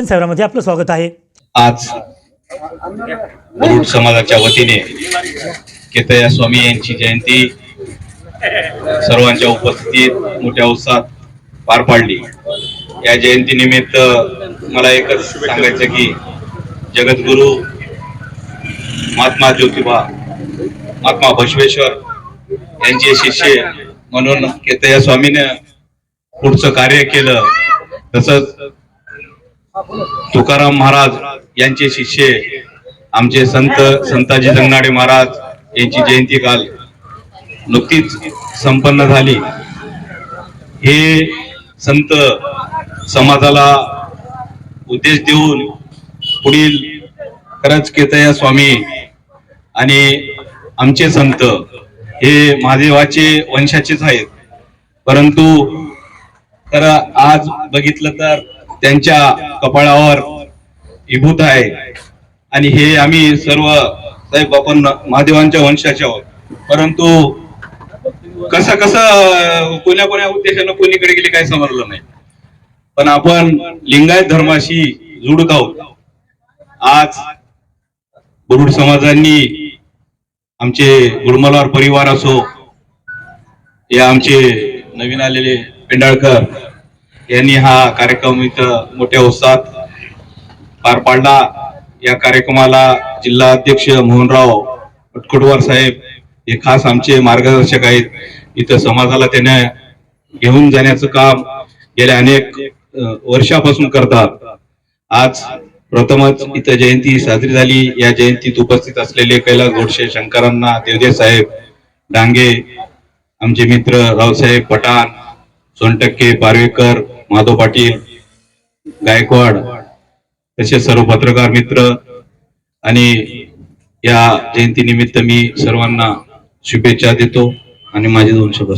दर्शन सेवरामध्ये आपलं स्वागत आहे. आज मुरुड समाजाच्या वतीने केतया स्वामी यांची जयंती सर्वांच्या उपस्थितीत मोठ्या उत्साहात पार पाडली. या जयंती निमित्त मला एकच सांगायचं की जगद्गुरु महात्मा ज्योतिबा महात्मा बसवेश्वर यांचे शिष्य म्हणून केतया स्वामीने पुढचं कार्य केलं. तसंच तुकाराम महाराज यांचे शिष्य आमचे संत संताजी जगनाडे महाराज यांची जयंती काल नुकतीच संपन्न झाली. हे संत समाजाला उद्देश देऊन पुढील खरंच केतया स्वामी आणि आमचे संत हे महादेवाचे वंशाचेच आहेत. परंतु तर आज बघितलं तर त्यांच्या कपाळावर विभूत आहे. आणि हे आम्ही सर्व साहेब आपण महादेवांच्या वंशाचे आहोत. परंतु कसं कसं कोण्या कोण्या उद्देशानं कोणीकडे गेले काही समजलं नाही. पण आपण लिंगायत धर्माशी जुडत आहोत. आज बुरुड समाजांनी आमचे गुडमलवार परिवार असो या आमचे नवीन आलेले पेंडाळकर यांनी हा कार्यक्रम इथं मोठ्या उत्साहात पार पाडला. या कार्यक्रमाला जिल्हा अध्यक्ष मोहनराव अटकुटवार साहेब हे खास आमचे मार्गदर्शक आहेत. इथं समाजाला त्याने घेऊन जाण्याचं काम गेल्या अनेक वर्षापासून करतात. आज प्रथमच इथं जयंती साजरी झाली. या जयंतीत उपस्थित असलेले कैलास गोडशे शंकरांना देवदेव साहेब डांगे आमचे मित्र रावसाहेब पठाण सोनटक्के पारवेकर माधव पाटील गायकवाड तसेच सर्व पत्रकार मित्र आणि या जयंती निमित्त मी सर्वांना शुभेच्छा देतो आणि माझे दोन शब्द